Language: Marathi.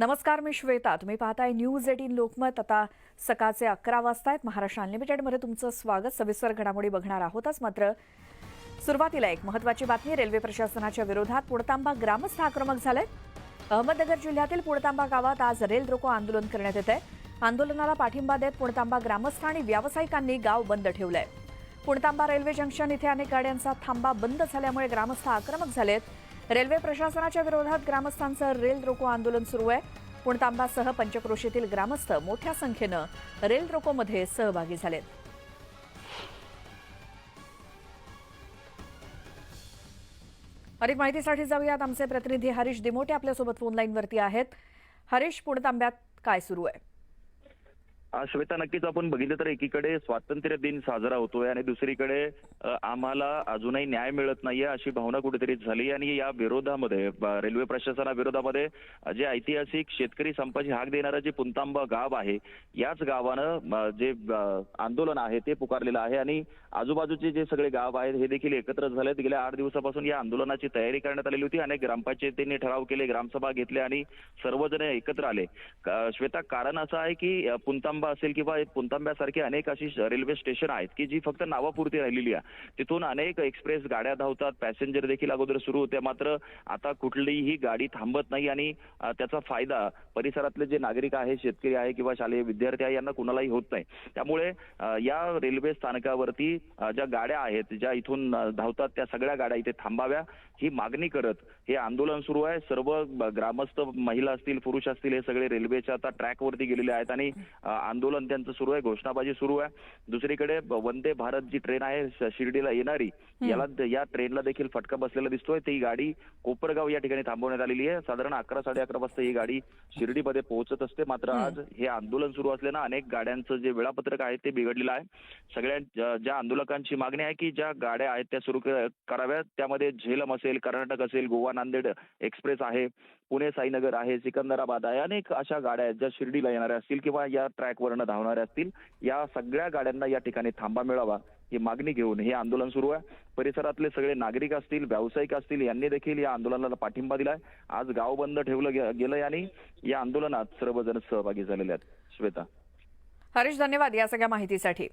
नमस्कार मी श्वेता. तुम्ही पाहताय न्यूज एटीन लोकमत. आता सकाळचे अकरा वाजता आहेत महाराष्ट्र अनलिमिटेडमध्ये तुमचं स्वागत. सविस्तर घडामोडी बघणार आहोतच. मात्र सुरुवातीला एक महत्वाची बातमी. रेल्वे प्रशासनाच्या विरोधात पुणतांबा ग्रामस्थ आक्रमक झालंय अहमदनगर जिल्ह्यातील पुणतांबा गावात आज रेल रोको आंदोलन करण्यात येत आहे आंदोलनाला पाठिंबा देत पुणतांबा ग्रामस्थ आणि व्यावसायिकांनी गाव बंद ठेवलंय. पुणतांबा रेल्वे जंक्शन इथे अनेक गाड्यांचा थांबा बंद झाल्यामुळे ग्रामस्थ आक्रमक झालेत. रेल्वे प्रशासनाच्या विरोधात ग्रामस्थांचं रेल रोको आंदोलन सुरू आहे. पुणतांबासह पंचक्रोशीतील ग्रामस्थ मोठ्या संख्येनं रेल रोकोमध्ये सहभागी झालेत. अधिक माहितीसाठी जाऊयात. आमचे प्रतिनिधी हरीश दिमोटे आपल्यासोबत फोनलाईनवरती आहेत. हरीश पुणतांब्यात काय सुरू आहे? श्वेता नक्कीच आपण बघितलं तर एकीकडे स्वातंत्र्य दिन साजरा होतोय आणि दुसरीकडे आम्हाला अजूनही न्याय मिळत नाहीये अशी भावना कुठेतरी झाली आणि या विरोधामध्ये रेल्वे प्रशासनाविरोधामध्ये जे ऐतिहासिक शेतकरी संपाची हाक देणारं जे पुंतांबा गाव आहे याच गावानं जे आंदोलन आहे ते पुकारलेलं आहे आणि आजूबाजूचे जे सगळे गाव आहेत हे देखील एकत्र झालेत. गेल्या आठ दिवसापासून या आंदोलनाची तयारी करण्यात आलेली होती अनेक ग्रामपंचायतींनी ठराव केले ग्रामसभा घेतले आणि सर्वजण एकत्र आले. श्वेता कारण असं आहे की अ, पुंतांबा असेल किंवा पुंतांब्यासारखी अनेक अशी रेल्वे स्टेशन आहेत की जी फक्त नावापुरती राहिलेली आहे. तिथून अनेक एक्सप्रेस गाड्या धावतात पॅसेंजर देखील अगोदर सुरू होते. मात्र आता कुठलीही गाडी थांबत नाही आणि त्याचा फायदा परिसरातले जे नागरिक आहे शेतकरी आहे किंवा शालेय विद्यार्थी आहे यांना कुणालाही होत नाही. त्यामुळे या रेल्वे स्थानकावरती ज्या गाड्या आहेत ज्या इथून धावतात त्या सगळ्या गाड्या इथे थांबाव्या. ही मागणी करत हे आंदोलन सुरू आहे. सर्व ग्रामस्थ महिला असतील पुरुष असतील हे सगळे रेल्वेच्या आता ट्रॅकवरती गेलेले आहेत आणि आंदोलन त्यांचं सुरू आहे घोषणाबाजी सुरू आहे. दुसरीकडे वंदे भारत जी ट्रेन आहे शिर्डीला येणारी याला या ट्रेनला देखील फटका बसलेला दिसतोय. ती गाडी कोपरगाव या ठिकाणी थांबवण्यात आलेली आहे. साधारण अकरा साडे अकरा वाजता ही गाडी शिर्डीमध्ये पोहोचत असते. मात्र आज हे आंदोलन सुरू असल्यानं अनेक गाड्यांचं जे वेळापत्रक आहे ते बिघडलेलं आहे. सगळ्या ज्या- आंदोलकांची मागणी आहे की ज्या गाड्या आहेत त्या सुरू कराव्यात. त्यामध्ये झेलम असेल कर्नाटक असेल गोवा नांदेड एक्सप्रेस आहे पुणे साईनगर आहे सिकंदराबाद आहे. अनेक अशा गाड्या आहेत ज्या शिर्डीला येणाऱ्या असतील किंवा या ट्रॅकवरनं धावणाऱ्या असतील या सगळ्या गाड्यांना या ठिकाणी थांबा मिळावा ही मागणी घेऊन हे आंदोलन सुरू आहे. परिसरातले सगळे नागरिक असतील व्यावसायिक असतील यांनी देखील या आंदोलनाला पाठिंबा दिलाय. आज गाव बंद ठेवलं गेलंय आणि या आंदोलनात सर्वजण सहभागी झालेले आहेत. श्वेता. हरीश धन्यवाद या सगळ्या माहितीसाठी.